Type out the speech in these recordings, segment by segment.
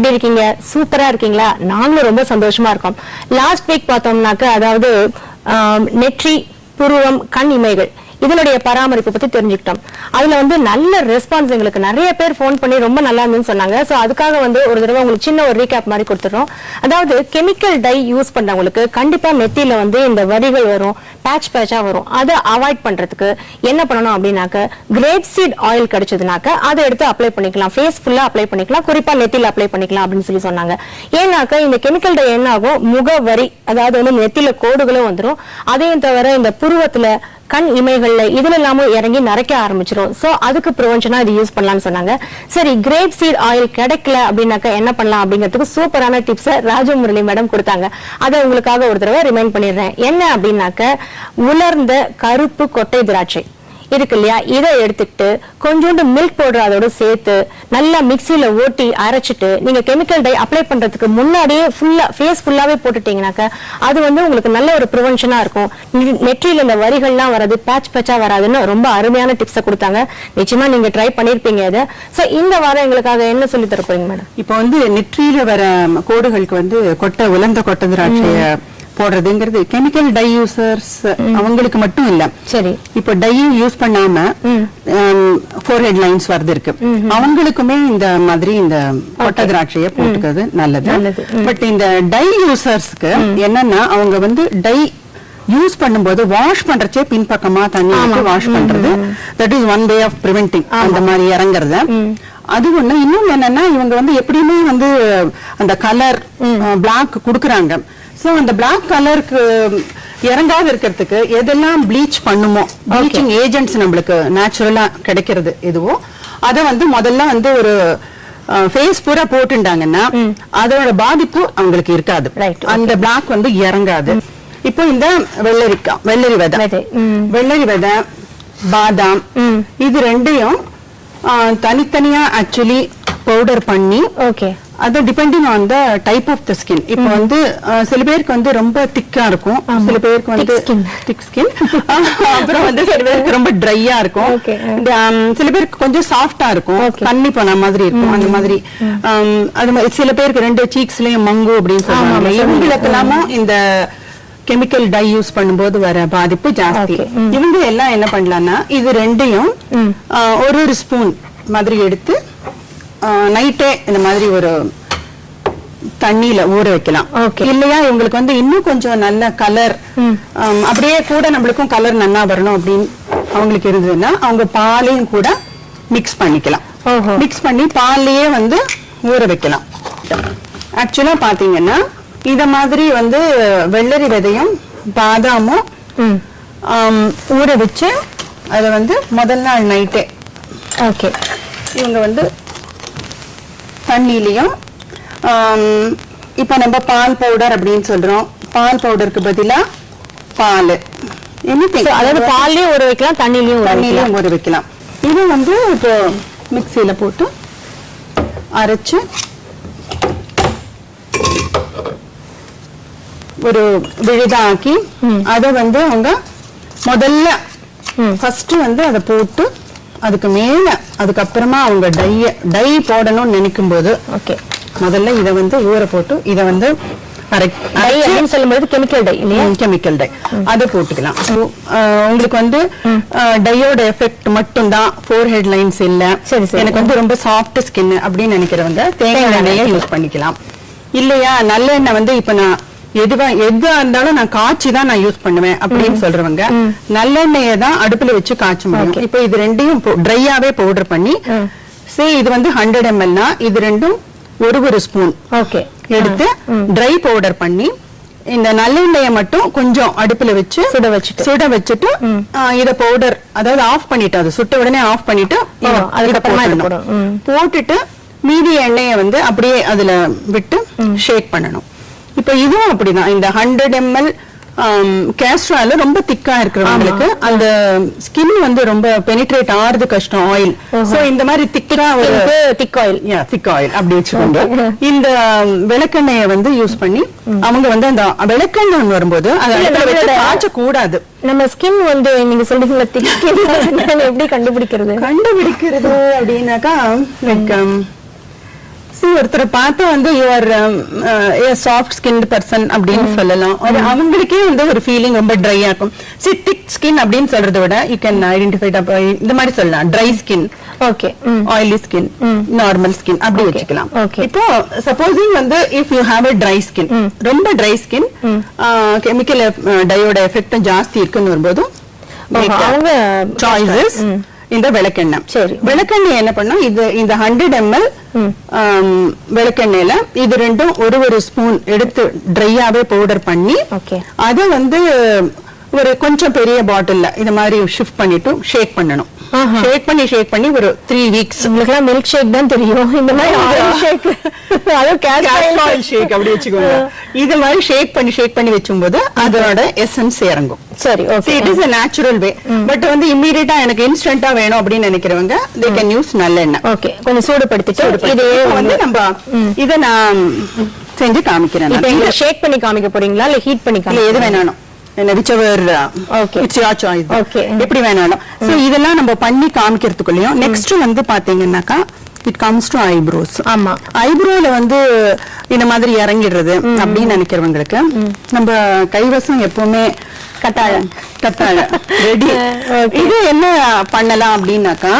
எப்படி இருக்கீங்க? சூப்பரா இருக்கீங்களா? நாங்களும் ரொம்ப சந்தோஷமா இருக்கோம். லாஸ்ட் வீக் பார்த்தோம்னாக்க அதாவது நெற்றி புருவம் கண் இமைகள் இதனுடைய பராமரிப்பு பத்தி தெரிஞ்சுக்கிட்டோம். அதுல வந்து நல்ல ரெஸ்பான்ஸ் எங்களுக்கு. நிறைய பேர் ஃபோன் பண்ணி ரொம்ப நல்லா இருந்துன்னு சொன்னாங்க. ஸோ அதுக்காக வந்து ஒரு தடவை உங்களுக்கு சின்ன ஒரு ரீகேப் மாதிரி கொடுத்துறோம் அதாவது கெமிக்கல் டை யூஸ் பண்றவங்களுக்கு கண்டிப்பா நெத்தியில வந்து இந்த வரிகள் வரும் பேட்ச் பேட்சா வரும். அதை அவாய்ட் பண்றதுக்கு என்ன பண்ணணும் அப்படின்னாக்க கிரேப் சீட் ஆயில் கிடைச்சதுனாக்க அதை எடுத்து அப்ளை பண்ணிக்கலாம். ஃபேஸ் ஃபுல்லா அப்ளை பண்ணிக்கலாம். குறிப்பா நெத்தியில அப்ளை பண்ணிக்கலாம் அப்படின்னு சொல்லி சொன்னாங்க. ஏன்னாக்க இந்த கெமிக்கல் டை என்ன ஆகும் முகவரி அதாவது வந்து நெத்தியில கோடுகளும் வந்துடும் அதையும் தவிர இந்த புருவத்துல கண் இமைகள்ல இதுல எல்லாமும் இறங்கி நரைக்க ஆரம்பிச்சிடும் சோ அதுக்கு ப்ரிவென்ஷனா இது யூஸ் பண்ணலாம்னு சொன்னாங்க. சரி கிரேப் சீட் ஆயில் கிடைக்கல அப்படின்னாக்க என்ன பண்ணலாம் அப்படிங்கிறதுக்கு சூப்பரான டிப்ஸை ராஜமுரளி மேடம் கொடுத்தாங்க. அதை உங்களுக்காக ஒரு தடவை ரிமைண்ட் பண்ணிடுறேன். என்ன அப்படின்னாக்க உலர்ந்த கருப்பு கொட்டை திராட்சை. இருக்கு இல்லையா? இதை எடுத்துக்கிட்டு கொஞ்சோண்டு மில்க் பவுடர் அதோட சேர்த்து நல்லா மிக்சியில ஓட்டி அரைச்சிட்டு நீங்க கெமிக்கல் டை அப்ளை பண்றதுக்கு முன்னாடியே ஃபுல்லா ஃபேஸ் ஃபுல்லாவே போட்டுட்டீங்கன்னாக்க அது வந்து உங்களுக்கு நல்ல ஒரு ப்ரிவென்ஷனா இருக்கும். நெற்றியில இந்த வரிகள்லாம் வராது பேட்ச் பேட்சா வராதுன்னு ரொம்ப அருமையான டிப்ஸை கொடுத்தாங்க. நிச்சயமா நீங்க ட்ரை பண்ணிருப்பீங்க இதை. சோ இந்த வாரம் எங்களுக்காக என்ன சொல்லி தரப்போறீங்க மேடம் இப்போ வந்து நெற்றியில வர கோடுகளுக்கு வந்து கொட்டை உலர்ந்த கொட்டை திராட்சையை போடுறதுங்கிறது கெமிக்கல் டை யூசர்ஸ் அவங்களுக்கு மட்டும் இல்ல. சரி. இப்போ டையும் யூஸ் பண்ணாம ஃபோர் ஹெட் லைன்ஸ் வருது இருக்கு அவங்களுக்குமே இந்த மாதிரி இந்த கொட்டை திராட்சைய போட்டுக்கிறது நல்லது. பட் இந்த டை யூசர்ஸ்க்கு என்னன்னா அவங்க வந்து டை யூஸ் பண்ணும்போது வாஷ் பண்றச்சே பின்பக்கமா தண்ணி வாஷ் பண்றது. That is one way of preventing அந்த மாதிரி இறங்குறத. அது ஒண்ணு. இன்னும் என்னன்னா இவங்க வந்து எப்படியுமே வந்து அந்த கலர் பிளாக் குடுக்குறாங்க. சோ அந்த பிளாக் கலருக்கு இறங்காத இருக்கிறதுக்கு எதெல்லாம் ப்ளீச் பண்ணுமோ ப்ளீச்சிங் ஏஜென்ட்ஸ் நம்மளுக்கு நேச்சுரலா கிடைக்கிறது எதுவோ அத வந்து முதல்ல வந்து ஒரு ஃபேஸ் பூரா போட்டுட்டாங்கன்னா அதோட பாதிப்பு அவங்களுக்கு இருக்காது. அந்த பிளாக் வந்து இறங்காது. இப்போ இந்த வெள்ளரிக்காய் வெள்ளரி விதை. வெள்ளரி விதை பாதாம். இது ரெண்டையும் தனித்தனியா ஆக்சுவலி பவுடர் பண்ணி ஓகே அது depending on the type of the skin இப்போ வந்து சில பேருக்கு வந்து ரொம்ப திக்கா இருக்கும். சில பேருக்கு வந்து. திக் ஸ்கின் அப்புறம் வந்து சில பேருக்கு ரொம்ப ட்ரையா இருக்கும். Um, சில பேருக்கு கொஞ்சம் சாஃப்டா இருக்கும். தண்ணி போன மாதிரி இருக்கும் அந்த மாதிரி. um, அது மாதிரி சில பேருக்கு ரெண்டு சீக்ஸ்லயும் மங்கு அப்படின்னு சொல்றாங்க ஆமா, இவங்களுக்கு எல்லாமும் இந்த கெமிக்கல் டை யூஸ் பண்ணும்போது வர பாதிப்பு ஜாஸ்தி. இவங்க எல்லாம் என்ன பண்ணலாம்னா இது ரெண்டையும் ஒரு ஒரு ஸ்பூன் மாதிரி எடுத்து நைட்டே இந்த மாதிரி ஒரு தண்ணியில ஊற வைக்கலாம். இல்லையா இவங்களுக்கு வந்து இன்னும் கொஞ்சம் நல்ல கலர் அப்படியே கூட நம்மளுக்கும் கலர் நல்லா வரணும் அப்படின்னு அவங்களுக்கு இருந்ததுன்னா அவங்க பாலையும் கூட மிக்ஸ் பண்ணிக்கலாம். மிக்ஸ் பண்ணி பால்லையே வந்து ஊற வைக்கலாம். ஆக்சுவலா பாத்தீங்கன்னா இத மாதிரி வந்து வெள்ளரி விதையும் பாதாமும் ஊற வச்சு அதை வந்து முதல் நாள் நைட்டே ஓகே இவங்க வந்து தண்ணியிலையும் இப்போ நம்ம பால் பவுடர் அப்படின்னு சொல்றோம். பால் பவுடருக்கு பதிலா பால். எனிதிங் So, அதாவது பால்லயும் ஊற வைக்கலாம் தண்ணிலையும் தண்ணியிலையும் ஊற வைக்கலாம். இது வந்து இப்போ மிக்சியில போட்டு அரைச்சு ஒரு விழுதாக்கி அதை வந்து அவங்க முதல்ல ஃபர்ஸ்ட் வந்து அதை போட்டு அதுக்கு மேல அதுக்கப்புறமா அவங்க டைய டை போடணும்னு நினைக்கும் போது ஓகே முதல்ல இதை வந்து ஊற போட்டு இதை வந்து சொல்லும்போது கெமிக்கல் டை இல்லையா? கெமிக்கல் டை அதை போட்டுக்கலாம். உங்களுக்கு வந்து டையோட எஃபெக்ட் மட்டும் தான் ஃபோர் ஹெட் லைன்ஸ் இல்ல. எனக்கு வந்து ரொம்ப சாஃப்ட் ஸ்கின் அப்படின்னு நினைக்கிறவங்க தேங்காய் எண்ணெயை யூஸ் பண்ணிக்கலாம். இல்லையா? நல்லெண்ணெய் வந்து இப்ப நான் எதுவா எதுவா இருந்தாலும் நான் காய்ச்சி தான் நான் யூஸ் பண்ணுவேன் அப்படின்னு சொல்றவங்க நல்லெண்ணெயை தான் அடுப்புல வச்சு காய்ச்ச முடியும். இப்போ இது ரெண்டையும் ட்ரையாவே பவுடர் பண்ணி சே இது வந்து ஹண்ட்ரட் எம்எல்னா இது ரெண்டும் ஒரு ஒரு ஸ்பூன் ஓகே எடுத்து ட்ரை பவுடர் பண்ணி இந்த நல்லெண்ணெயை மட்டும் கொஞ்சம் அடுப்புல வச்சு சுட வச்சுட்டு. சுட வச்சுட்டு இத பவுடர் அதாவது ஆஃப் பண்ணிட்டு அது சுட்ட உடனே ஆஃப் பண்ணிட்டு. போட்டுட்டு மீதி எண்ணெயை வந்து அப்படியே அதுல விட்டு ஷேக் பண்ணணும். இப்போ இதுவும் அப்படிதான். இந்த ஹண்ட்ரட் எம்எல் கேஸ்ட்ரால ரொம்ப திக்கா இருக்கிறவங்களுக்கு அந்த ஸ்கின் வந்து ரொம்ப பெனிட்ரேட் ஆறது கஷ்டம் ஆயில் சோ இந்த மாதிரி திக்கா ஒரு திக் ஆயில் திக் ஆயில் அப்படி வச்சுக்கோங்க. இந்த விளக்கெண்ணெயை வந்து யூஸ் பண்ணி அவங்க வந்து அந்த விளக்கெண்ணெய் வரும்போது அதை காய்ச்ச கூடாது நம்ம ஸ்கின் வந்து நீங்க சொல்றீங்களா திக் எப்படி கண்டுபிடிக்கிறது? கண்டுபிடிக்கிறது அப்படின்னாக்கா லைக் See, ஒருத்தரை பார்த்தா வந்து யுவர் சாஃப்ட் ஸ்கின் பர்சன் அப்படின்னு சொல்லலாம். ஒரு அவங்களுக்கே வந்து ஒரு ஃபீலிங் ரொம்ப ட்ரையா இருக்கும் சி திக் ஸ்கின் அப்படின்னு சொல்றதை விட யூ கேன் ஐடென்டிஃபை இந்த மாதிரி சொல்லலாம். Dry skin okay oily skin normal skin அப்படி வச்சுக்கலாம். இப்போ சப்போசிங் வந்து if you have a dry skin ரொம்ப ட்ரை ஸ்கின் கெமிக்கல் டயோட எஃபெக்டும் ஜாஸ்தி இருக்குன்னு வரும்போதும் அவங்க சாய்ஸஸ் இந்த விளக்கெண்ணெய் சரி. விளக்கெண்ணெய் என்ன பண்ணா இது இந்த ஹண்ட்ரட் எம்எல் விளக்கெண்ணெயில இது ரெண்டும் ஒரு ஒரு ஸ்பூன் எடுத்து ட்ரையாவே பவுடர் பண்ணி. அதை வந்து ஒரு கொஞ்சம் பெரிய பாட்டில்ல இந்த மாதிரி ஷிஃப்ட் பண்ணிட்டு ஷேக் பண்ணணும். ஷேக் பண்ணி ஷேக் பண்ணி ஒரு த்ரீ வீக்ஸ் உங்களுக்கு எல்லாம் மில்க் ஷேக் தான் தெரியும். இந்த மாதிரி ஷேக் அதுவும் கேஸ்ட்ராயில் ஆயில் ஷேக் அப்படி வச்சுக்கோங்க. இது மாதிரி ஷேக் பண்ணி ஷேக் பண்ணி வச்சும்போது அதோட எசன்ஸ் இறங்கும். சரி okay it is a natural way but வந்து இம்மீடியட்டா எனக்கு இன்ஸ்டன்ட்டா வேணும் அப்படின்னு நினைக்கிறவங்க தே கேன் யூஸ் நல்லெண்ணெய் ஓகே கொஞ்சம் சூடுபடுத்திட்டு இது வந்து நம்ம இத நான் செஞ்சு காமிக்கிறேன் ஷேக் பண்ணி காமிக்க போறீங்களா? இல்ல ஹீட் பண்ணி இல்ல எது காமிக்க வேணாலும். Whichever choice Okay. எப்படி வேணாலும். சோ இதெல்லாம் நம்ம பண்ணி காமிக்கிறதுக்குள்ளயும் நெக்ஸ்ட் வந்து பாத்தீங்கன்னாக்கா இட் கம்ஸ் டு ஐப்ரோஸ் ஆமா. ஐப்ரோல வந்து இந்த மாதிரி இறங்கிடுறது அப்படின்னு நினைக்கிறவங்களுக்கு நம்ம கைவசம் எப்பவுமே கத்தாழை. கத்தாழ ரெடி. இது என்ன பண்ணலாம் அப்படின்னாக்கா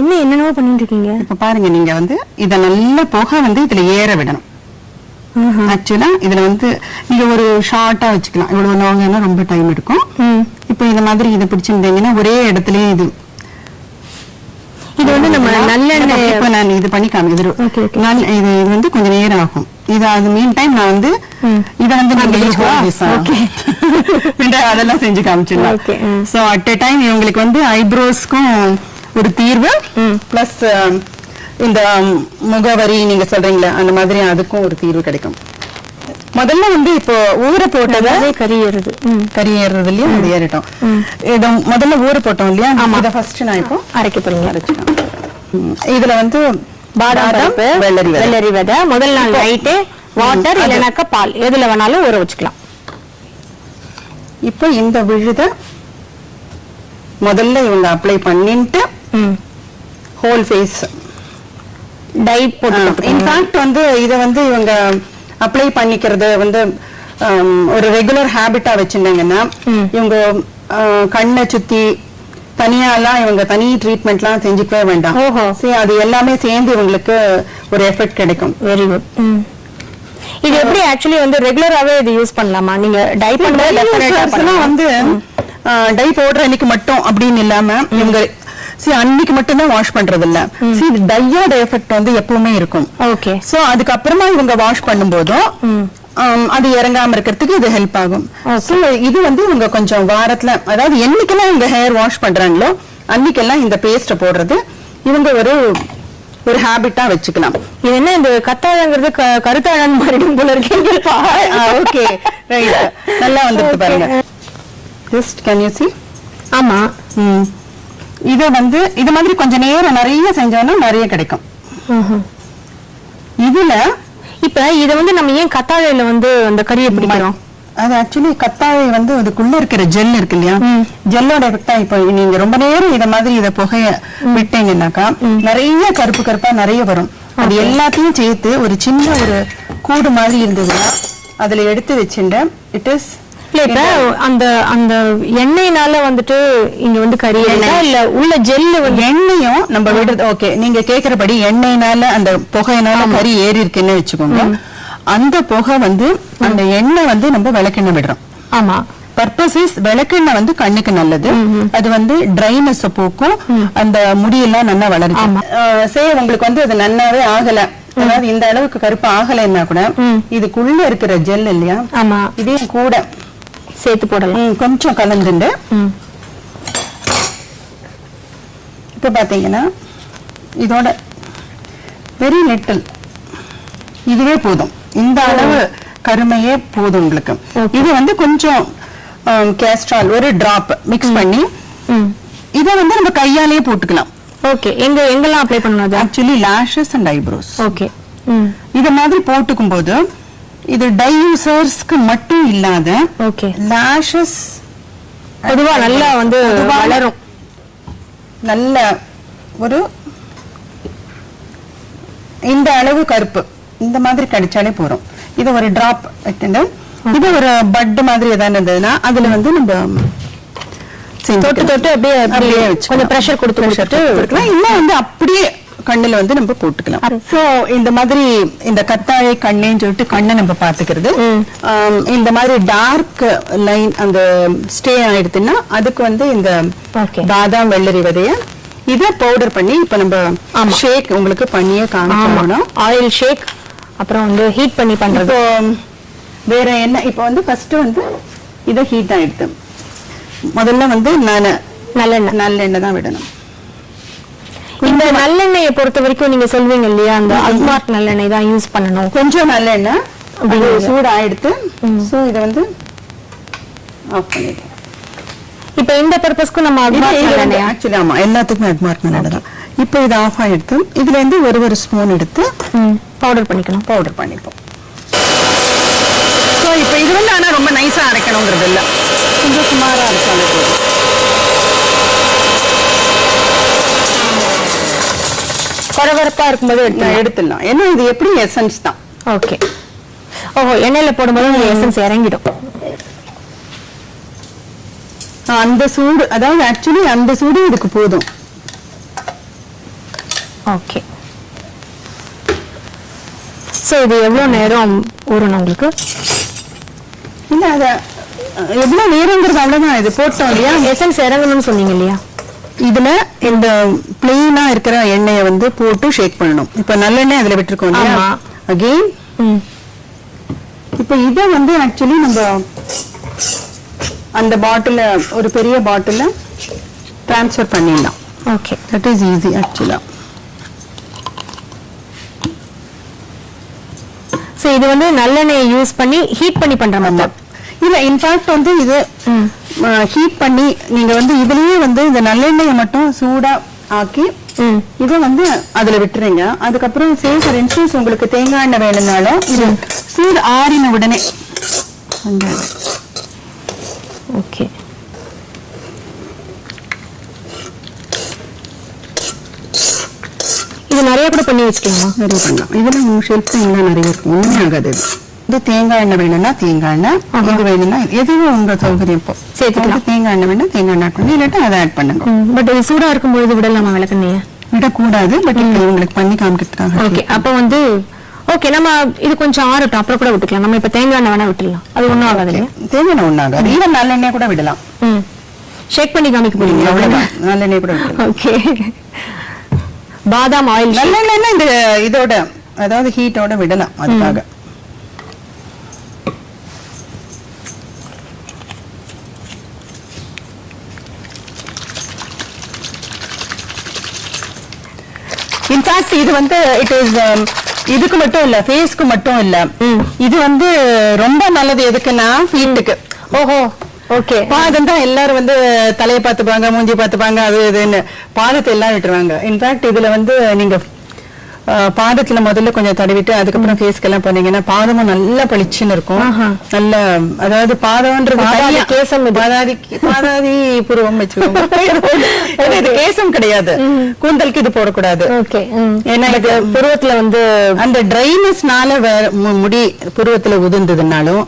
என்ன என்னென்னவோ பண்ணிட்டு இருக்கீங்க இப்ப பாருங்க நீங்க வந்து இத நல்ல புகை வந்து இதுல ஏற விடணும். ஆக்சுவலா இதுல வந்து நீங்க ஒரு ஷார்ட்டா வச்சுக்கலாம். இவ்வளவு லாங்கன்னா ரொம்ப டைம் எடுக்கும். இப்போ இந்த மாதிரி இதை பிடிச்சிருந்தீங்கன்னா ஒரே இடத்துலயே இது. இது வந்து நம்ம நல்லெண்ணெய் இப்ப நான் இது பண்ணி காமிக்கிறேன். நான் இது இது வந்து கொஞ்சம் நேரம் ஆகும். இது அது மீன் டைம் நான் வந்து இத வந்து. வேண்டாம், அதெல்லாம் செஞ்சு காமிச்சிடலாம். சோ அட் எ டைம் இவங்களுக்கு வந்து ஐப்ரோஸ்க்கும் ஒரு தீர்வு. பிளஸ் இந்த ம், முகவரி நீங்க சொல்றீங்களே அந்த மாதிரி அதுக்கும் ஒரு தீர்வு கிடைக்கும். முதல்ல வந்து இப்போ ஊற போட்டதை கறி ஏறுறது இல்லையா? அது ஏறிட்டோம். இத முதல்ல ஊற போட்டோம் இல்லையா? இத ஃபர்ஸ்ட் நான் இப்போ அரைக்க போறீங்க. அரைச்சிக்கலாம் ம், இதுல வந்து பாதாம் வெள்ளரி. வெள்ளரி விதை முதல் நாள் நைட்டு வாட்டர் இல்லைனாக்கா பால். எதுல வேணாலும் ஊற வச்சுக்கலாம். இப்போ இந்த விழுத முதல்ல இவங்க அப்ளை பண்ணிட்டு ஹோல் ஃபேஸ் டை போட்டு இன்ஃபேக்ட் வந்து இத வந்து இவங்க அப்ளை பண்ணிக்கிறது வந்து ஒரு ரெகுலர் ஹேபிட்டா வச்சிருந்தாங்கன்னா இவங்க கண்ணை சுத்தி தனியாலாம் இவங்க தனி ட்ரீட்மெண்ட்லாம் செஞ்சுக்கவே வேண்டாம். அது எல்லாமே சேர்ந்து இவங்களுக்கு ஒரு எஃபெக்ட் கிடைக்கும். வெரி குட் இது எப்படி ஆக்சுவலி வந்து ரெகுலராவே இது யூஸ் பண்ணலாமா? நீங்க டை பண்ணலாம். வந்து டை போடுற அன்னைக்கு மட்டும் அப்படின்னு இல்லாம இவங்க see அன்னைக்கு மட்டும் தான் வாஷ் பண்றது இல்ல இது டையோட எஃபெக்ட் வந்து எப்பவுமே இருக்கும். ஓகே சோ அதுக்கப்புறமா இவங்க வாஷ் பண்ணும்போதும் அது இறங்காம இருக்கிறதுக்கு இது ஹெல்ப் ஆகும். சோ இது வந்து இவங்க கொஞ்சம் வாரத்துல அதாவது என்னைக்கெல்லாம் இவங்க ஹேர் வாஷ் பண்றாங்களோ அன்னைக்கெல்லாம் இந்த பேஸ்ட போடுறது இவங்க ஒரு ஒரு ஹேபிட்டா வச்சுக்கலாம். இது என்ன இந்த கத்தாழங்கிறது கருத்தாழன் மாறிடும் போல இருக்கீங்க ஓகே ரைட் நல்லா வந்துருக்கு. பாருங்க. Just can you see? ஆமா. ம். இத வந்து இது மாதிரி கொஞ்ச நேரம் நிறைய செஞ்சோம்னா நிறைய கிடைக்கும். இதுல இப்ப இத வந்து நம்ம ஏன் கத்தாழையில வந்து அந்த கறியை பிடிக்கிறோம்? அது ஆக்சுவலி கத்தாழை வந்து அதுக்குள்ள இருக்கிற ஜெல் இருக்கு இல்லையா? ஜெல்லோட எஃபெக்டா இப்போ நீங்க ரொம்ப நேரம் இத மாதிரி இத புகைய விட்டீங்கன்னாக்கா நிறைய கருப்பு கருப்பா நிறைய வரும். அது எல்லாத்தையும் சேர்த்து ஒரு சின்ன ஒரு கூடு மாதிரி இருந்ததுன்னா அதுல எடுத்து வச்சுட்டு இட் இஸ் இல்ல இப்ப அந்த அந்த எண்ணெய்னால வந்துட்டு இங்க வந்து கறி? இல்ல உள்ள ஜெல்லு எண்ணெயும் நம்ம விடுறது ஓகே நீங்க கேக்குறபடி எண்ணெய்னால அந்த புகையினால கறி ஏறி இருக்குன்னு வச்சுக்கோங்க அந்த புகை வந்து அந்த எண்ணெய் வந்து நம்ம விளக்கெண்ணெய் விடுறோம். ஆமா. பர்பஸ் இஸ் விளக்கெண்ணெய் வந்து கண்ணுக்கு நல்லது. அது வந்து ட்ரைனஸ் போக்கும். அந்த முடியெல்லாம் நல்லா வளரும் சே உங்களுக்கு வந்து அது நன்னாவே ஆகல. அதாவது இந்த அளவுக்கு கருப்பு ஆகலைன்னா கூட இதுக்குள்ள இருக்கிற ஜெல் இல்லையா? ஆமா. இதையும் கூட சேர்த்து போடலாம். கொஞ்சம் கலந்துண்டு. இப்ப பாத்தீங்கன்னா இதோட வெரி லிட்டில் இதுவே போதும். இந்த அளவு கருமையே போதும் உங்களுக்கு. இது வந்து கொஞ்சம் கேஸ்ட்ரால் ஒரு டிராப் மிக்ஸ் பண்ணி இத வந்து நம்ம கையாலேயே போட்டுக்கலாம். ஓகே. எங்க எங்கெல்லாம் அப்ளை பண்ணணும் actually lashes and eyebrows okay. இத மாதிரி போட்டுக்கும் போது இது டை யூசர்ஸ்க்கு மட்டும் இல்லாத ஓகே லாஷஸ் பொதுவா நல்லா வந்து வளரும். நல்ல ஒரு இந்த அளவு கருப்பு. இந்த மாதிரி கடிச்சாலே போறோம் இது ஒரு டிராப் இது ஒரு பட் மாதிரி ஏதாவது இருந்ததுன்னா அதுல வந்து நம்ம தொட்டு தொட்டு அப்படியே அப்படியே கொஞ்சம் pressure கொடுத்து கொடுக்கலாம் இல்ல வந்து அப்படியே கண்ணுல வந்து நம்ம போட்டுக்கலாம். சோ இந்த மாதிரி இந்த கத்தாழை கண்ணேன்னு சொல்லிட்டு கண்ணை நம்ம பாத்துக்கிறது இந்த மாதிரி டார்க் லைன் அந்த ஸ்டே ஆயிடுதுன்னா அதுக்கு வந்து இந்த. பாதாம் வெள்ளரி விதைய இத பவுடர் பண்ணி இப்ப நம்ம. ஷேக் உங்களுக்கு பண்ணியே காமிக்கணும் ஆயில் ஷேக் அப்புறம் வந்து ஹீட் பண்ணி பண்றது. வேற என்ன இப்போ வந்து ஃபர்ஸ்ட் வந்து இத ஹீட் ஆயிடுது. முதல்ல வந்து நான் நல்லெண்ணெய். நல்லெண்ணெய் தான் விடணும். இந்த நல்லெண்ணெயை பொறுத்த வரைக்கும் நீங்க சொல்வீங்க இல்லையா? அந்த அல்மார்க் நல்லெண்ணெய் தான் யூஸ் பண்ணணும். கொஞ்சம் நல்லெண்ணெய். அப்படிங்களா? சூடு ஆயிடுத்து இத வந்து ஆஃப் இப்ப இந்த பர்பஸ்க்கு நம்ம அல்மார்க் நல்லெண்ணெயா? ஆக்சுவலி ஆமா எல்லாத்துக்குமே அட்மார்க் நல்லெண்ணெய் தான். இப்போ இது ஆஃப் ஆயிடுத்து இதுல இருந்து ஒரு ஒரு ஸ்பூன் எடுத்து பவுடர் பண்ணிக்கணும். பவுடர் பண்ணிப்போம். ஸோ இப்போ இது வந்து ஆனா ரொம்ப நைஸா அரைக்கணுங்கிறது இல்ல. கொஞ்சம் சுமாரா அரைச்சாலே போதும். கொரவரப்பா இருக்கும்போது எடுத்து நான் எடுத்துடலாம். ஏன்னா இது எப்படி எசன்ஸ் தான். ஓகே ஓஹோ எண்ணெயில போடும்போது எசன்ஸ் இறங்கிடும். அந்த சூடு அதாவது ஆக்சுவலி அந்த சூடு இதுக்கு போதும். ஓகே சோ இது எவ்வளவு நேரம் ஊறணும் உங்களுக்கு? இல்ல அத அஹ், எவ்வளவு நேரங்கிறது அவ்வளவுதான். இது போட்டோம் இல்லையா? எசன்ஸ் இறங்கணும்னு சொன்னீங்க இல்லையா? இதுல இந்த பிளெயினா இருக்கிற எண்ணெயை வந்து போட்டு ஷேக் பண்ணணும். இப்ப நல்லெண்ணெய் அதுல விட்டுருக்கோம் இல்லையா. அகெயின் ம். இப்ப இத வந்து ஆக்சுவலி நம்ம அந்த பாட்டில ஒரு பெரிய பாட்டில ட்ரான்ஸ்ஃபர் பண்ணிடலாம். ஓகே தட் இஸ் ஈஸி ஆக்சுவலா சோ இது வந்து நல்லெண்ணெயை யூஸ் பண்ணி ஹீட் பண்ணி பண்ற மெத்தட் இல்ல இன்ஃபேக்ட் வந்து இது. ஹீட் பண்ணி நீங்க வந்து இதுலயே வந்து இந்த நல்லெண்ணெயை மட்டும் சூடா ஆக்கி இதை வந்து அதுல விட்டுறீங்க அதுக்கப்புறம் சே ஃபார் இன்ஸ்டன்ஸ் உங்களுக்கு தேங்காய் எண்ணெய் வேணும்னாலும் இது சூடு ஆறின உடனே. ஓகே. இது நிறைய கூட பண்ணி வச்சுக்கலாமா? நிறைய பண்ணலாம். இதுல உங்க ஷெல்ஃப் நிறைய இருக்கும். ஒண்ணுமே ஆகாது. இது தேங்காய் எண்ணெய் வேணும்னா தேங்காய் எண்ணெய் இது வேணும்னா எதுவும் உங்க சௌகரியம் இப்போ? சேர்த்துக்கலாம். தேங்காய் எண்ணெய் வேணா தேங்காய் எண்ணெய் பண்ணி இல்லாட்டா அதை ஆட் பண்ணுங்க. பட் இது சூடா இருக்கும்பொழுது விடலாமா விளக்கண்ணைய? விடக்கூடாது பட் உங்களுக்கு பண்ணி காமிக்கிறதுக்காக ஓகே அப்ப வந்து ஓகே நம்ம இது கொஞ்சம் ஆறட்டும் அப்புறம் கூட விட்டுக்கலாம். நம்ம இப்ப தேங்காய் எண்ணெய் வேணா விட்டுலாம் அது ஒண்ணும் ஆகாது தேங்காய் எண்ணெய் ஒண்ணாகாது ஈவன் நல்லெண்ணெய் கூட விடலாம். ஷேக் பண்ணி காமிக்க போறீங்க அவ்வளவுதான். நல்லெண்ணெய் கூட ஓகே பாதாம் ஆயில். நல்லெண்ணெய்னா இந்த இதோட அதாவது ஹீட்டோட விடலாம். அதுக்காக. இன்ஃபேக்ட் இது வந்து இட் இஸ் இதுக்கு மட்டும் இல்ல ஃபேஸ்க்கு மட்டும் இல்ல. இது வந்து ரொம்ப நல்லது எதுக்குன்னா ஹீட்டுக்கு ஓஹோ ஓகே. பாதம் தான் எல்லாரும் வந்து தலையை பார்த்துப்பாங்க மூஞ்சி பார்த்துப்பாங்க அது இதுன்னு. பாதத்தை எல்லாம் விட்டுருவாங்க இன்ஃபேக்ட் இதுல வந்து நீங்க பாதத்துல முதல்ல கொஞ்சம் தடவிட்டு அதுக்கப்புறம் ஃபேஸ்க்கு எல்லாம் போனீங்கன்னா பாதமும் நல்லா பளிச்சுன்னு இருக்கும். நல்ல அதாவது பாதம்ன்றது கேசம். பாதாதி பாதாதி புருவம் வச்சுக்கோங்க. இது கேசம் கிடையாது. கூந்தலுக்கு இது போடக்கூடாது. ஏன்னா இது புருவத்துல வந்து அந்த ட்ரைனஸ்னால முடி புருவத்துல உதிர்ந்ததுனாலும்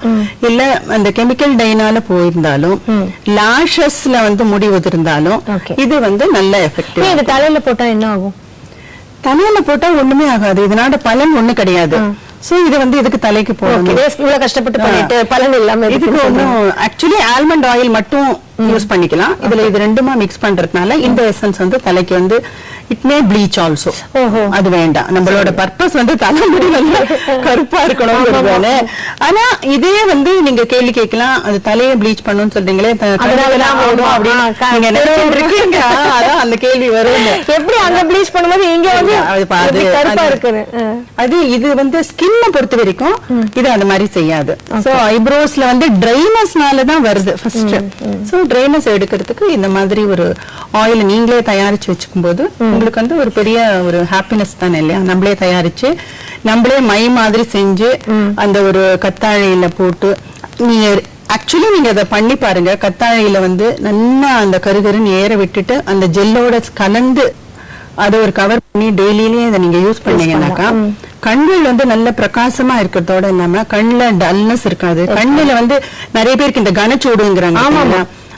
இல்ல அந்த கெமிக்கல் டைனால போயிருந்தாலும் லாஷஸ்ல வந்து முடி உதிர்ந்தாலும். இது வந்து நல்ல இது தலையில போட்டா என்ன ஆகும்? தலையில போட்டா ஒண்ணுமே ஆகாது. இதனால பலன் ஒண்ணு கிடையாது. சோ இது வந்து இதுக்கு தலைக்கு போடணும். இவ்வளவு கஷ்டப்பட்டு பண்ணிட்டு பலன் இல்லாம இதுக்கு. ஒன்றும் ஆக்சுவலி ஆல்மண்ட் ஆயில் மட்டும் யூஸ் பண்ணிக்கலாம். இதுல இது ரெண்டுமா மிக்ஸ் பண்றதுனால இந்த எசன்ஸ் வந்து தலைக்கு வந்து இட் மே ப்ளீச் ஆல்சோ. அது வேண்டாம். நம்மளோட பர்பஸ் வந்து தலைமுடி நல்லா கருப்பா இருக்கணும்ங்கிறதால ஆனா இதே வந்து நீங்க கேள்வி கேட்கலாம். அது தலையை ப்ளீச் பண்ணணும்னு சொல்றீங்களே. அதான் அந்த கேள்வி வரும் எப்படி அங்க ப்ளீச் பண்ணும்போது இங்க வந்து கருப்பா இருக்குது. அது இது வந்து ஸ்கின்ன பொறுத்த வரைக்கும் இது அந்த மாதிரி செய்யாது. சோ ஐப்ரோஸ்ல வந்து ட்ரைனஸ்னால தான் வருது ஃபர்ஸ்ட் சோ ட்ரைனஸ் எடுக்கிறதுக்கு இந்த மாதிரி ஒரு ஆயில் நீங்களே தயாரிச்சு வச்சுக்கும் போது உங்களுக்கு வந்து ஒரு பெரிய ஒரு ஹாப்பினஸ் தானே இல்லையா? நம்மளே தயாரிச்சு நம்மளே மை மாதிரி செஞ்சு அந்த ஒரு கத்தாழையில போட்டு நீங்க ஆக்சுவலி நீங்க அதை பண்ணி பாருங்க. கத்தாழையில வந்து நல்லா அந்த கருகருன்னு ஏற விட்டுட்டு அந்த ஜெல்லோட கலந்து அதை ஒரு கவர் பண்ணி டெய்லியிலேயே இதை நீங்க யூஸ் பண்ணீங்கன்னாக்கா கண்கள் வந்து நல்ல பிரகாசமா இருக்கிறதோட இல்லாம கண்ணுல டல்னஸ் இருக்காது. கண்ணுல வந்து நிறைய பேருக்கு இந்த கனச்சூடுங்கிறாங்க?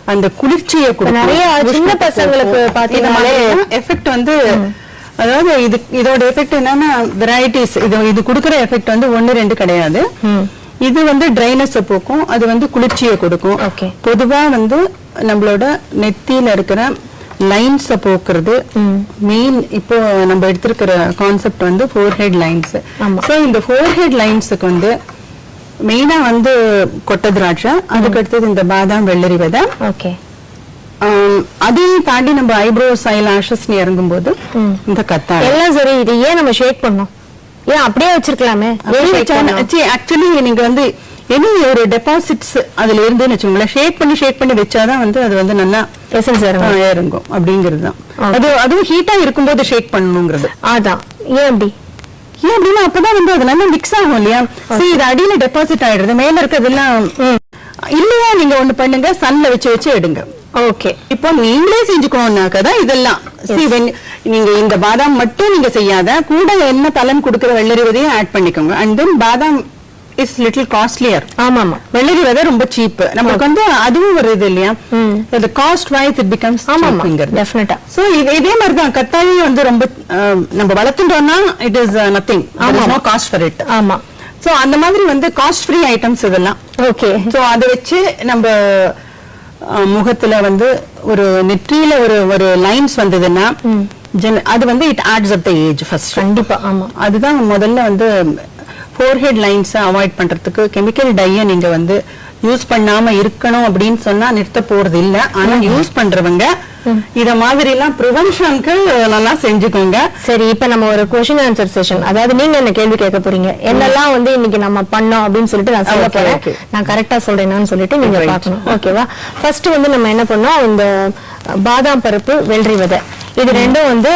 அந்த குளிர்ச்சியை கொடுக்கும். நிறைய சின்ன பசங்களுக்கு. பாத்தீங்கன்னாலே- எஃபெக்ட் வந்து அதாவது இது இதோட எஃபெக்ட் என்னன்னா வெரைட்டிஸ் இது இது கொடுக்குற எஃபெக்ட் வந்து ஒண்ணு ரெண்டு கிடையாது. இது வந்து ட்ரைனஸ் போக்கும் அது வந்து குளிர்ச்சியை கொடுக்கும். பொதுவா வந்து நம்மளோட நெத்தியில இருக்கிற லைன்ஸ போக்குறது மெயின் இப்போ நம்ம எடுத்திருக்கிற கான்செப்ட் வந்து ஃபோர் ஹெட் லைன்ஸ். ஸோ இந்த ஃபோர் ஹெட் லைன்ஸுக்கு வந்து மெயினா வந்து கொட்டை திராட்சை அதுக்கு அடுத்தது இந்த பாதாம் வெள்ளரி விதை. ஓகே. அதையும் தாண்டி நம்ம ஐப்ரோஸ் ஐ லாஷஸ் இறங்கும்போது இந்த கத்தாழை. எல்லாம் சரி இது ஏன் நம்ம ஷேக் பண்ணோம் ஏன் அப்படியே வச்சிருக்கலாமே? ஆக்சுவலி நீங்க வந்து எனி ஒரு டெபாசிட்ஸ் அதுல இருந்துன்னு வச்சுக்கோங்களேன். ஷேக் பண்ணி ஷேக் பண்ணி வச்சாதான் வந்து அது வந்து நல்லா இறங்கும். ஆ, இறங்கும். அப்படிங்கிறது தான். அது அதுவும் ஹீட்டா இருக்கும்போது ஷேக் பண்ணணுங்கிறது. அதான். ஏன் அப்படி? ஏன் அப்படின்னா அப்பதான் வந்து அது நல்லா மிக்ஸ் ஆகும் இல்லையா? சரி இது அடியில டெபாசிட் ஆயிடுது மேல இருக்கிறதெல்லாம் இல்லையா நீங்க ஒண்ணு பண்ணுங்க சன்ல வச்சு வச்சு எடுங்க. ஓகே இப்போ நீங்களே செஞ்சுக்கணும்னாக்க தான் இதெல்லாம் நீங்க இந்த பாதாம் மட்டும் நீங்க செய்யாத கூட என்ன பலன் கொடுக்கிற வெள்ளரி விதையும் ஆட் பண்ணிக்கோங்க. அண்ட் தென் பாதாம் இஸ் லிட்டில் காஸ்ட்லியர் ஆமா ஆமா வெள்ளரி விதை ரொம்ப சீப் நமக்கு வந்து அதுவும் ஒரு இது இல்லையா? இந்த காஸ்ட் வைஸ் இட் பிகம்ஸ் ஆமா ஆமா டெஃபினட்டா சோ இது இதே மாதிரி தான் கத்தாழி வந்து ரொம்ப நம்ம வளர்த்துட்டோம்னா it is nothing no cost for it ஆமா. சோ அந்த மாதிரி வந்து காஸ்ட் ஃப்ரீ ஐட்டம்ஸ் இதெல்லாம். ஓகே சோ அதை வச்சு நம்ம முகத்துல வந்து ஒரு நெற்றியில ஒரு ஒரு லைன்ஸ் வந்ததுன்னா அது வந்து it adds up the age first கண்டிப்பா. ஆமா. அதுதான் முதல்ல வந்து ஃபோர்ஹெட் லைன்ஸை அவாய்ட் பண்றதுக்கு கெமிக்கல் டையை நீங்க வந்து யூஸ் பண்ணாம இருக்கணும் அப்படின்னு சொன்னா நிறுத்த போறது இல்ல. ஆனா யூஸ் பண்றவங்க இத மாதிரி எல்லாம் ப்ரிவென்ஷனுக்கு நல்லா செஞ்சுக்கோங்க. சரி இப்ப நம்ம ஒரு கொஸ்டின் ஆன்சர் செஷன் அதாவது நீங்க என்ன கேள்வி கேட்க போறீங்க. என்னெல்லாம் வந்து இன்னைக்கு நம்ம பண்ணோம் அப்படின்னு சொல்லிட்டு நான் சொல்ல போறேன். நான் கரெக்டா சொல்றேனான்னு சொல்லிட்டு நீங்க. பார்க்கணும். ஓகேவா ஃபர்ஸ்ட் வந்து நம்ம என்ன பண்ணோம்? இந்த பாதாம் பருப்பு வெள்ளரி விதை. இது ரெண்டும் வந்து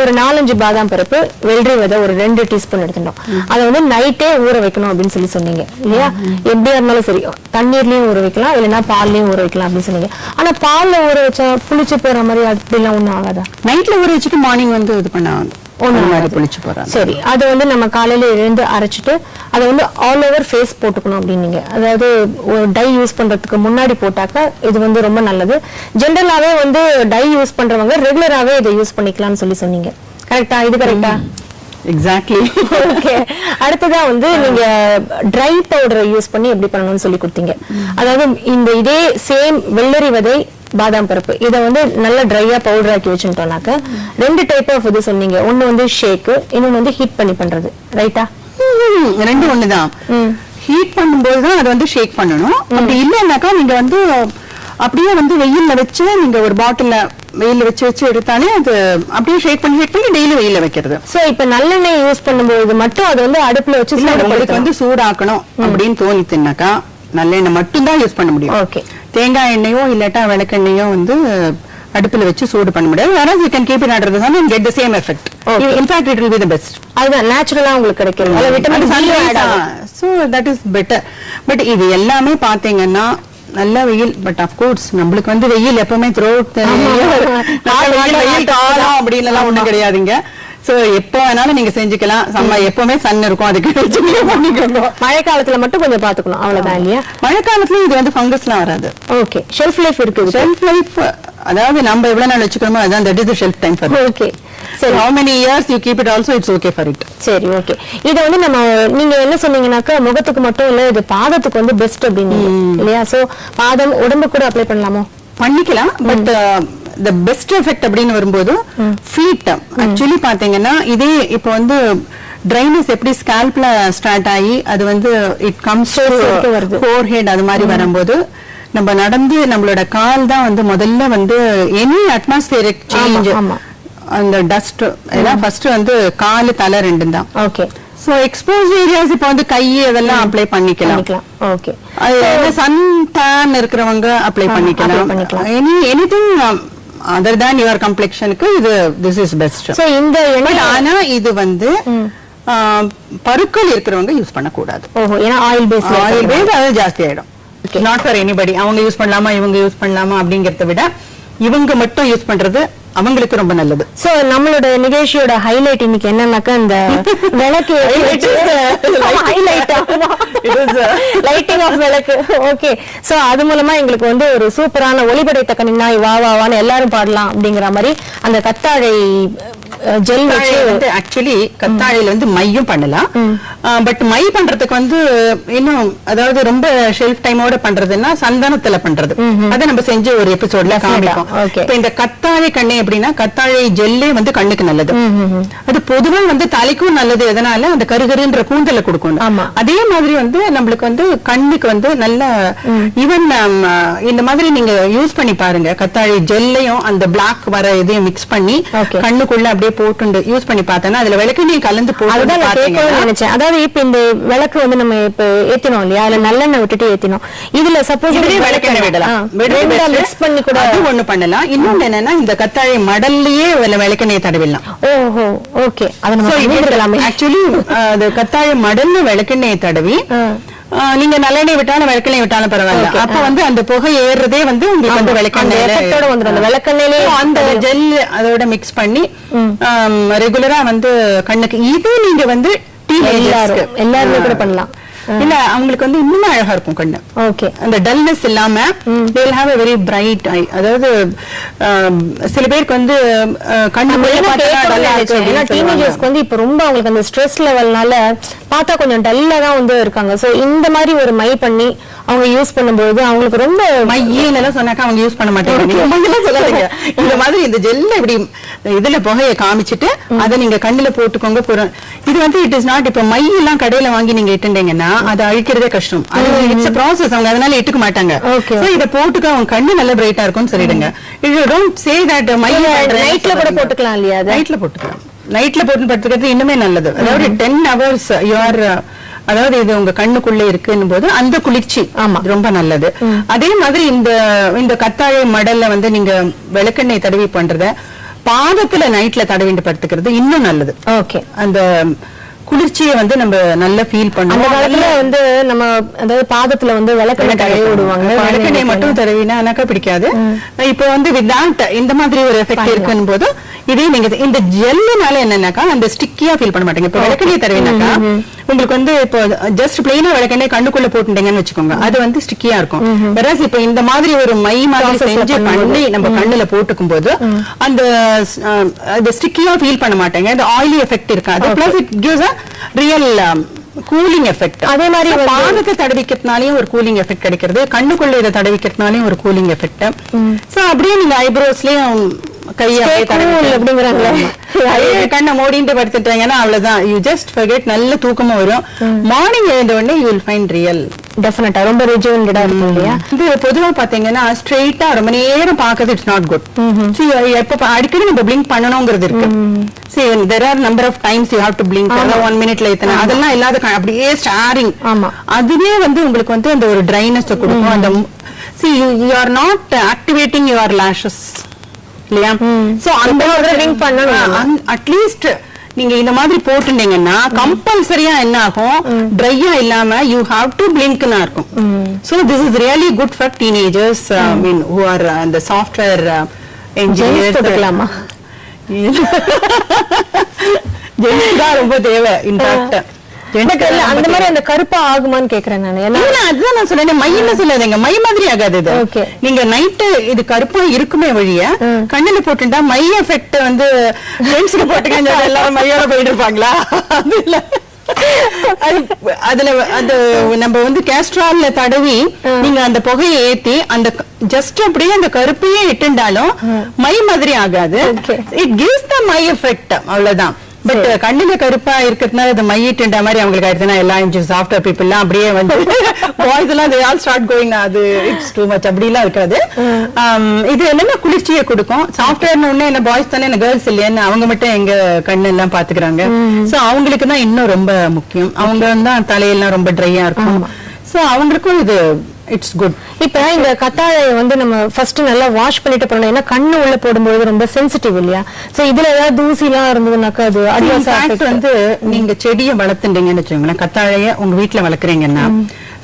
ஒரு நாலஞ்சு பாதாம் பருப்பு வெள்ளரி விதை ஒரு ரெண்டு டீஸ்பூன் எடுத்துட்டோம். அதை வந்து நைட்டே ஊற வைக்கணும் அப்படின்னு சொல்லி சொன்னீங்க இல்லையா? எப்படியா இருந்தாலும் சரி தண்ணீர்லயும் ஊற வைக்கலாம் இல்லைன்னா பால்லயும் ஊற வைக்கலாம் அப்படின்னு சொன்னீங்க. ஆனா பால்ல ஊற வச்சா புளிச்சு போற மாதிரி அப்படிலாம் ஒண்ணும் ஆகாதா? நைட்ல ஊற வச்சுட்டு மார்னிங் வந்து இது பண்ண ஒண்ணு மாதிரி. புளிச்சு போறாங்க. சரி அது வந்து நம்ம காலையில எழுந்து அரைச்சிட்டு அதை வந்து ஆல் ஓவர் ஃபேஸ் போட்டுக்கணும் அப்படின்னீங்க. அதாவது ஒரு டை யூஸ் பண்றதுக்கு முன்னாடி போட்டாக்கா இது வந்து ரொம்ப நல்லது. ஜென்ரலாவே வந்து டை யூஸ் பண்றவங்க ரெகுலராவே இதை யூஸ் பண்ணிக்கலாம்னு சொல்லி சொன்னீங்க. கரெக்டா இது கரெக்டா எக்ஸாக்ட்லி ஓகே அடுத்ததா வந்து நீங்க ட்ரை பவுடரை யூஸ் பண்ணி எப்படி பண்ணணும்னு சொல்லி கொடுத்தீங்க. அதாவது இந்த இதே சேம் வெள்ளரி விதை பாதாம் பருப்பு. இதை வந்து நல்ல ட்ரையா பவுடர் ஆக்கி வச்சுட்டோம்னாக்க ரெண்டு டைப் ஆஃப் இது சொன்னீங்க. ஒன்னு வந்து ஷேக் இன்னொன்னு வந்து ஹீட் பண்ணி பண்றது. ரைட்டா ரெண்டும் ஒண்ணுதான். ஹீட் பண்ணும்போது தான் அதை வந்து ஷேக் பண்ணணும். அப்படி இல்லைன்னாக்கா நீங்க வந்து அப்படியே வந்து வெயில்ல வச்சு நீங்க ஒரு பாட்டில்ல வெயில்ல வச்சு வச்சு எடுத்தாலே அது அப்படியே ஷேக் பண்ணி ஷேக் பண்ணி டெய்லி வெயில்ல வைக்கிறது. சோ இப்ப நல்லெண்ணெய் யூஸ் பண்ணும்போது மட்டும் அது வந்து அடுப்புல வச்சு உங்களுக்கு. வந்து சூடாக்கணும் அப்படின்னு தோணித்துனாக்கா நல்லெண்ணெய் மட்டும் தான் யூஸ் பண்ண முடியும். Okay. தேங்காய் எண்ணெயோ இல்லாட்டா விளக்கெண்ணெயோ வந்து அடுப்புல வச்சு சூடு பண்ண முடியாது. வேற you can keep it under the sun and get the same effect. In fact it will be the best அதுதான் நேச்சுரலா உங்களுக்கு கிடைக்கும். அதுல விட்டமின் சி ஆட் ஆகும். So that is better but இது எல்லாமே பாத்தீங்கன்னா நல்ல வெயில். பட் அப்கோர்ஸ் நம்மளுக்கு வந்து வெயில் எப்பவுமே த்ரோ வெயில் காலம் அப்படின்னு எல்லாம் ஒண்ணும் கிடையாதுங்க. சோ எப்போ வேணாலும் நீங்க செஞ்சுக்கலாம். செம்ம எப்பவுமே சன் இருக்கும். அதுக்கு மழை காலத்துல மட்டும் கொஞ்சம் பாத்துக்கணும். அவ்வளவுதான் இல்லையா? மழை காலத்துல இது வந்து ஃபங்கஸ்லாம் வராது. ஓகே. ஷெல்ஃப் லைஃப் இருக்கு. ஷெல்ஃப் லைஃப் அதாவது நம்ம எவ்வளவு நாள் வச்சுக்கிறோமோ அதான் that is shelf time for okay. சரி சரி. How many years you keep it also it's okay for it சரி ஓகே. இத வந்து நம்ம நீங்க என்ன சொன்னீங்கன்னாக்கா முகத்துக்கு மட்டும் இல்ல இது பாதத்துக்கு வந்து பெஸ்ட் அப்படின்னு இல்லையா? சோ பாதம் உடம்பு கூட அப்ளை பண்ணலாமோ? பண்ணிக்கலாம் பட் த பெஸ்ட் எஃபெக்ட் அப்படின்னு வரும்போது ஃபீட் ஆக்சுவலி பாத்தீங்கன்னா இதே இப்போ வந்து ட்ரைனஸ் எப்படி ஸ்கேல்ப்ல ஸ்டார்ட் ஆகி அது வந்து இட் கம்ஸ். ஃபோர் ஹெட் அது மாதிரி வரும்போது நம்ம நடந்து நம்மளோட கால் தான் வந்து முதல்ல வந்து எனி அட்மாஸ்பியரிக் சேஞ்ச். அந்த டஸ்ட் எல்லாம் ஃபர்ஸ்ட் வந்து காலு தலை ரெண்டும் தான். ஓகே சோ எக்ஸ்போஸ் ஏரியாஸ் இப்போ வந்து கை அதெல்லாம் அப்ளை பண்ணிக்கலாம். ஓகே அது சன் டேன் இருக்கிறவங்க அப்ளை பண்ணிக்கலாம். Any anything other than your கம்ப்ளெக்ஷனுக்கு இது திஸ் இஸ் பெஸ்ட் சோ இந்த எண்ணெய் ஆனா இது வந்து பருக்கள் இருக்கிறவங்க யூஸ் பண்ணக்கூடாது. ஓஹோ ஏன்னா ஆயில் பேஸ் ஆயில் பேஸ் அது ஜாஸ்தி ஆயிடும். நாட் ஃபார் எனிபடி அவங்க யூஸ் பண்ணலாமா இவங்க யூஸ் பண்ணலாமா அப்படிங்கறத விட இவங்க மட்டும் யூஸ் பண்றது அவங்களுக்கு ரொம்ப நல்லது. சோ நம்மளோட நிகழ்ச்சியோட ஹைலைட் இன்னைக்கு என்னன்னாக்கா இந்த விளக்கு. லைட்டிங் ஆஃப் ஓகே சோ அது மூலமா எங்களுக்கு வந்து ஒரு சூப்பரான ஒளிபடைத்த கண்ணினாய் வா வா வான்னு எல்லாரும் பாடலாம் அப்படிங்கிற மாதிரி அந்த கத்தாழை ஜெல் வந்து ஆக்சுவலி கத்தாழையில வந்து மையும் பண்ணலாம். பட் மை பண்றதுக்கு வந்து இன்னும் அதாவது ரொம்ப ஷெல்ஃப் டைமோட பண்றதுன்னா சந்தனத்துல பண்றது. அதை நம்ம செஞ்ச ஒரு எபிசோட்ல காமிப்போம். இப்ப இந்த கத்தாழை கண்ணு எப்படின்னா கத்தாழை ஜெல்லே வந்து கண்ணுக்கு நல்லது. அது பொதுவா வந்து தலைக்கும் நல்லது எதனால? அந்த கருகருன்ற கூந்தல கொடுக்கும். அதே மாதிரி வந்து நம்மளுக்கு வந்து கண்ணுக்கு வந்து நல்ல ஈவன் இந்த மாதிரி நீங்க யூஸ் பண்ணி பாருங்க. கத்தாழை ஜெல்லையும் அந்த பிளாக் வர இதையும் மிக்ஸ் பண்ணி. கண்ணுக்குள்ள அப்படியே போட்டு யூஸ் பண்ணி பார்த்தேன்னா அதுல விளக்கெண்ணெய் கலந்து போட்டு நினைச்சேன். அதாவது இப்ப இந்த விளக்கு வந்து நம்ம இப்ப ஏத்தினோம் இல்லையா? அதுல நல்லெண்ணெய் விட்டுட்டு ஏத்தினோம். இதுல சப்போஸ் விளக்கெண்ணெய் விடலாம். மிக்ஸ் பண்ணி கூட ஒண்ணு பண்ணலாம். இன்னொன்னு என்னன்னா இந்த கத்தாழை மடல்லையே விள- விளக்கெண்ணெய் தடவிடலாம். ஓஹோ ஓகே. அதை நம்ம பண்ணிருக்கலாமே ஆக்சுவலி அது கத்தாழை மடல்ல விளக்கெண்ணெய் தடவி நீங்க நல்லெண்ணெய் விட்டாலும் விளக்கெண்ணெய் விட்டாலும் பரவாயில்ல. அப்ப வந்து அந்த புகை ஏறுறதே வந்து உங்களுக்கு வந்து அந்த விளக்கெண்ணெய் விளக்கெண்ணெயிலே அந்த ஜெல் அதோட மிக்ஸ் பண்ணி ரெகுலரா வந்து கண்ணுக்கு இது நீங்க வந்து எல்லாரும் teenagers-க்கு. எல்லாருமே கூட பண்ணலாம். இல்ல அவங்களுக்கு வந்து இன்னும் அழகா இருக்கும் கண்ணு. ஓகே. அந்த டல்னஸ் இல்லாம they will have a very bright eye. அதாவது சில பேருக்கு வந்து கண்ணு. டீனேஜர்ஸ்க்கு வந்து இப்ப ரொம்ப அவங்களுக்கு அந்த ஸ்ட்ரெஸ் லெவல்னால பார்த்தா கொஞ்சம் டல்லா தான் வந்து இருக்காங்க. சோ இந்த மாதிரி ஒரு மை பண்ணி அவங்க யூஸ் பண்ணும்போது அவங்களுக்கு ரொம்ப மையேன்னு எல்லாம் சொன்னாக்கா அவங்க யூஸ் பண்ண மாட்டாங்க. மையெல்லாம் இந்த மாதிரி இந்த ஜெல்ல இப்படி இதுல புகைய காமிச்சிட்டு அதை நீங்க கண்ணுல போட்டுக்கோங்க போறோம் இது வந்து இட் இஸ் நாட் இப்ப மை எல்லாம் கடையில வாங்கி நீங்க இட்டுண்டீங்கன்னா அதை அழிக்கிறதே கஷ்டம். அது இட்ஸ் ப்ராசஸ் அவங்க அதனால இட்டுக்க மாட்டாங்க. சோ இத போட்டுக்க அவங்க கண்ணு நல்ல பிரைட்டா இருக்கும்னு சொல்லிடுங்க. இது டோன்ட் சே தட் மை நைட்ல கூட போட்டுக்கலாம் இல்லையா நைட்ல போட்டுக்கலாம். நைட்ல போட்டு படுத்துக்கிறது இன்னுமே நல்லது. அதாவது டென் ஹவர்ஸ் யூஆர் அதாவது இது உங்க கண்ணுக்குள்ள இருக்குன்னும் போது அந்த குளிர்ச்சி. ஆமா. ரொம்ப நல்லது. அதே மாதிரி இந்த இந்த கத்தாழை மடல்ல வந்து நீங்க விளக்கெண்ணெய் தடவி பண்றத பாதத்துல நைட்ல தடவிட்டு படுத்துக்கிறது இன்னும் நல்லது. ஓகே. அந்த குளிர்ச்சியை வந்து நம்ம நல்லா ஃபீல் அந்த பண்ணுவோம் காலத்துல வந்து நம்ம அதாவது பாதத்துல வந்து விளக்கெண்ணெய் தடவி விடுவாங்க. விளக்கெண்ணெய் மட்டும் தடவினா எனக்கா பிடிக்காது. இப்போ வந்து வித் இந்த மாதிரி ஒரு எஃபெக்ட் இருக்குன்னு போது இதே நீங்க இந்த ஜெல்லுனால என்னன்னாக்கா அந்த ஸ்டிக்கியா ஃபீல் பண்ண மாட்டீங்க இப்போ விளக்கெண்ணெய் தடவினாக்கா உங்களுக்கு வந்து இப்போ ஜஸ்ட் பிளெயினா விளக்கெண்ணெய் கண்ணுக்குள்ள போட்டுட்டீங்கன்னு வச்சுக்கோங்க. அது வந்து ஸ்டிக்கியா இருக்கும். வெராஸ் இப்போ இந்த மாதிரி ஒரு மை மாதிரி செஞ்சு. பண்ணி நம்ம கண்ணுல போட்டுக்கும் போது அந்த அது ஸ்டிக்கியா ஃபீல் பண்ண மாட்டாங்க. அந்த ஆயிலி எஃபெக்ட் இருக்காது. Plus it gives a real cooling effect அதே மாதிரி பாதத்தை தடவிக்கிறதுனாலயும் ஒரு கூலிங் எஃபெக்ட் கிடைக்கிறது. கண்ணுக்குள்ள இதை தடவிக்கிறதுனாலயும் ஒரு கூலிங் எஃபெக்ட் சோ அப்படியே நீங்க ஐப்ரோஸ்லயும் கையை அப்படிங்கறாங்களே. கண்ணை மூடிட்டு படுத்துட்டாங்கன்னா அவ்வளவுதான். யூ ஜஸ்ட் forget நல்ல தூக்கமும் வரும். மார்னிங் எழுந்த உடனே யூ வில் ஃபைண்ட் ரியல் டெஃபினட்டா ரொம்ப இருக்கும் இல்லையா? இது பொதுவா பாத்தீங்கன்னா ஸ்ட்ரெயிட்டா ரொம்ப நேரம் பாக்குறது இட்ஸ் நாட் குட் எப்ப அடிக்கடி நம்ம பிளிங்க் பண்ணணுங்கிறது இருக்கு. There are number of times you have to blink one மினிட்ல இத்தனை அதெல்லாம் இல்லாத அப்படியே ஸ்டாரிங் ஆமா. அதுவே வந்து உங்களுக்கு வந்து அந்த ஒரு ட்ரைனஸ் கொடுக்கும். அந்த see you are not activating your lashes. இல்லையா? சோ அந்த blink பண்ணணும். அட்லீஸ்ட் நீங்க இந்த மாதிரி போட்டுட்டீங்கன்னா கம்பல்சரியா என்ன ஆகும் ட்ரையா இல்லாம யூ ஹாவ் டு பிளிங்க்னா இருக்கும். So this is really good for teenagers mean who are அந்த சாஃப்ட்வேர் Jeans என்ஜினியர்ஸ் போட்டுக்கலாமா ஜென்ஸ் தான் ரொம்ப தேவை இன்ஃபேக்ட் இல்ல அந்த மாதிரி அந்த கருப்பா ஆகுமான்னு கேக்குறேன் நான். இல்ல அதுதான் நான் சொன்னேன் மையில சொல்லாதீங்க மை மாதிரி ஆகாது இது. நீங்க நைட்டு இது கருப்பா இருக்குமே வழிய கண்ணுல போட்டுட்டா மை எஃபெக்ட் வந்து ஃப்ரெண்ட்ஸ்க்கு போட்டுக்கங்க எல்லாரும் மையோட போயிட்டு இருப்பாங்களா அது இல்ல. அதுல அது நம்ம வந்து கேஸ்ட்ரால்ல தடவி நீங்க அந்த புகையை ஏத்தி அந்த ஜஸ்ட் அப்படியே அந்த கருப்பையே இட்டுண்டாலும் மை மாதிரி ஆகாது. இட் கிவ்ஸ் த மை எஃபெக்ட் அவ்வளவுதான். பட் கண்ணுல கருப்பா இருக்கிறதுனால அது மையிட்டுன்ற மாதிரி அவங்களுக்கு ஆயிடுச்சுன்னா எல்லா இன்ச்சு சாஃப்ட்வேர் பீப்புள் எல்லாம் அப்படியே வந்து பாய்ஸ் எல்லாம் they all start going அது இட்ஸ் டூ மச் அப்படிலாம் இருக்காது. Um, இது என்னன்னா குளிர்ச்சியை கொடுக்கும். சாஃப்ட்வேர்னு ஒண்ணு என்ன பாய்ஸ் தானே என்ன கேர்ள்ஸ் இல்லையான்னு அவங்க மட்டும் எங்க கண்ணு எல்லாம் பாத்துக்கிறாங்க. சோ அவங்களுக்கு தான் இன்னும் ரொம்ப முக்கியம். அவங்க தான் தலையெல்லாம் ரொம்ப ட்ரையா இருக்கும். சோ அவங்களுக்கும் இது இட்ஸ் குட் இப்ப இந்த கத்தாழையை வந்து நம்ம ஃபர்ஸ்ட் நல்லா வாஷ் பண்ணிட்டு போறோம் ஏன்னா கண்ணு உள்ள போடும்போது ரொம்ப சென்சிட்டிவ் இல்லையா? சோ இதுல ஏதாவது தூசி எல்லாம் இருந்ததுனாக்கா அது affect- வந்து நீங்க செடியை வளர்த்துட்டீங்கன்னு வச்சுக்கோங்களேன். கத்தாழைய உங்க வீட்ல வளர்க்குறீங்கன்னா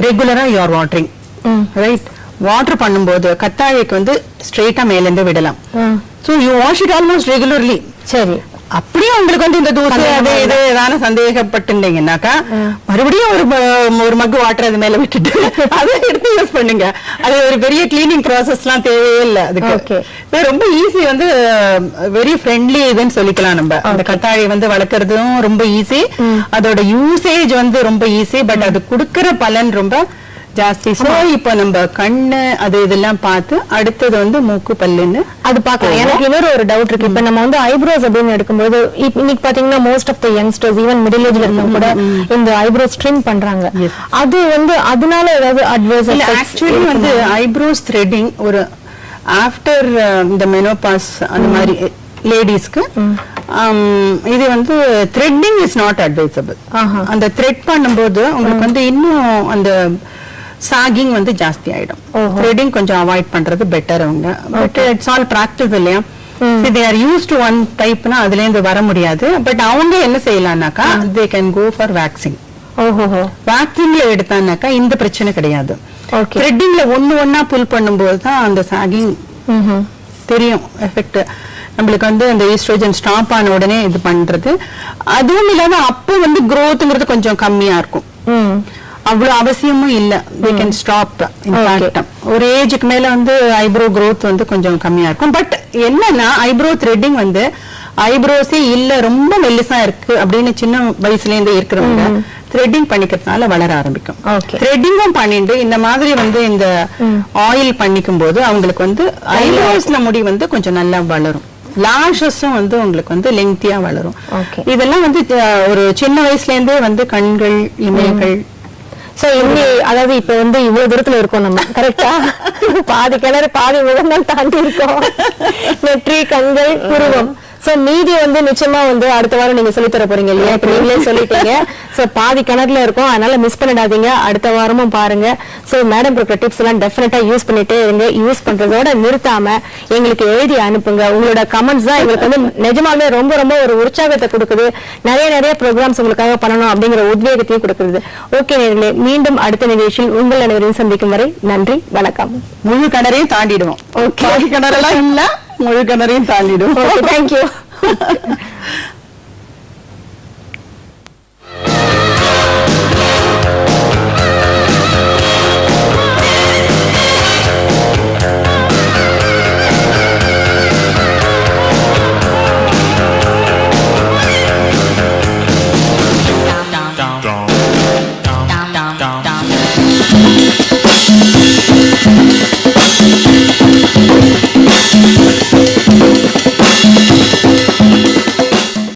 ரெகுலரா யூஆர் வாட்டரிங் ரைட் வாட்டர் பண்ணும்போது கத்தாழைக்கு வந்து ஸ்ட்ரெயிட்டா மேல இருந்து விடலாம். So you wash it almost regularly சரி. அப்படியே உங்களுக்கு வந்து இந்த தூசி அது இது சந்தேகப்பட்டுட்டீங்கன்னாக்கா மறுபடியும் ஒரு ஒரு மக்கு வாட்டர் அது மேல விட்டுட்டு அதை எடுத்து யூஸ் பண்ணுங்க. அது ஒரு பெரிய கிளீனிங் ப்ராசஸ் எல்லாம் தேவையே இல்ல அதுக்கு. இது ரொம்ப ஈஸி வந்து வெரி ஃப்ரெண்ட்லி இதுன்னு சொல்லிக்கலாம் நம்ம. அந்த கத்தாழை வந்து வளர்க்கறதும் ரொம்ப ஈஸி அதோட யூசேஜ் வந்து ரொம்ப ஈஸி பட் அது குடுக்கற பலன் ரொம்ப ஜாஸ்தி. சோ இப்போ நம்ம கண்ணு அது இதெல்லாம் பார்த்து அடுத்தது வந்து மூக்கு பல்லுன்னு அது பார்க்கலாம். எனக்கு இன்னொரு ஒரு டவுட் இருக்கு. இப்ப நம்ம வந்து ஐப்ரோஸ் அப்படின்னு எடுக்கும்போது இன்னைக்கு பாத்தீங்கன்னா most of the youngsters even middle ஏஜ்ல இருக்கவங்க கூட இந்த ஐப்ரோஸ் ட்ரிம் பண்றாங்க. அது வந்து அதனால ஏதாவது அட்வைஸ் ஆக்சுவலி வந்து ஐப்ரோஸ் த்ரெட்டிங் ஒரு ஆஃப்டர் இந்த மெனோபாஸ் அந்த மாதிரி லேடிஸ்க்கு இது வந்து த்ரெட்டிங் இஸ் நாட் அட்வைசபிள். அந்த த்ரெட் பண்ணும்போது உங்களுக்கு வந்து இன்னும் அந்த சாகிங் வந்து ஜாஸ்தி ஆயிடும். ஓஹோ. த்ரெட்டிங் கொஞ்சம் அவாய்ட் பண்றது பெட்டர் அவங்க. பட் இட்ஸ் ஆல் பிராக்டிஸ் இல்லையா? They are use to one டைப்னா அதுல இருந்து வர முடியாது. பட் அவங்க என்ன செய்யலாம்னாக்கா they can go for waxing ஓஹோ வேக்சின்ல எடுத்தானாக்கா இந்த பிரச்சனை கிடையாது. ஓகே த்ரெட்டிங்ல ஒண்ணு ஒண்ணா புல் பண்ணும்போது தான் அந்த சாகிங் தெரியும் எஃபெக்ட் நம்மளுக்கு வந்து அந்த ஈஸ்ட்ரோஜன் ஸ்டாப் ஆன உடனே இது பண்றது. அதுவும் இல்லாம அப்போ வந்து growthங்கிறது கொஞ்சம் கம்மியா இருக்கும். அவ்வளவு அவசியமும் இல்ல. We can ஸ்டாப் ஒரு ஏஜுக்கு மேல வந்து ஐப்ரோ growth வந்து கொஞ்சம் கம்மியா இருக்கும். பட் என்னன்னா ஐப்ரோ த்ரெட்டிங் வந்து ஐப்ரோஸே இல்ல ரொம்ப மெல்லிசா இருக்கு அப்படின்னு சின்ன வயசுல இருந்து இருக்கிறவங்க த்ரெட்டிங் பண்ணிக்கிறதுனால வளர ஆரம்பிக்கும். த்ரெட்டிங்கும் பண்ணிட்டு இந்த மாதிரி வந்து இந்த ஆயில் பண்ணிக்கும் போது அவங்களுக்கு வந்து ஐப்ரோஸ்ல முடி வந்து கொஞ்சம் நல்லா வளரும். லாஷஸும் வந்து உங்களுக்கு வந்து லெங்தியா வளரும். இதெல்லாம் வந்து ஒரு சின்ன வயசுல இருந்தே வந்து கண்கள் இமைகள் சோ இன்னி அதாவது இப்ப வந்து இவ்வளவு தூரத்துல இருக்கோம் நம்ம? கரெக்டா பாதி கிணறு பாதி முகங்கள் தாண்டி இருக்கோம். நெற்றி கண்கள் புருவம். சோ மீதி வந்து நிச்சயமா வந்து அடுத்த வாரம் நீங்க சொல்லி தர போறீங்க இல்லையா? இப்ப நீங்களே சொல்லிட்டீங்க. சோ பாதி கிணறுல இருக்கும். அதனால மிஸ் பண்ணிடாதீங்க. அடுத்த வாரமும் பாருங்க. சோ மேடம் கொடுக்குற டிப்ஸ் எல்லாம் டெஃபினட்டா யூஸ் பண்ணிட்டே இருங்க. யூஸ் பண்றதோட நிறுத்தாம எங்களுக்கு எழுதி அனுப்புங்க. உங்களோட கமெண்ட்ஸ் தான் எங்களுக்கு வந்து நிஜமாவே ரொம்ப ரொம்ப ஒரு உற்சாகத்தை கொடுக்குது. நிறைய நிறைய ப்ரோக்ராம்ஸ் உங்களுக்காக பண்ணணும் அப்படிங்கிற உத்வேகத்தையும் கொடுக்குறது ஓகே நேர்களே மீண்டும் அடுத்த நிகழ்ச்சியில் உங்கள் அனைவரையும் சந்திக்கும் வரை நன்றி வணக்கம். முழு கிணறையும் தாண்டிடுவோம். பாதி கிணறெல்லாம் இல்ல. முழு கிணறையும் தாண்டிடுவோம் ஓகே தேங்க்யூ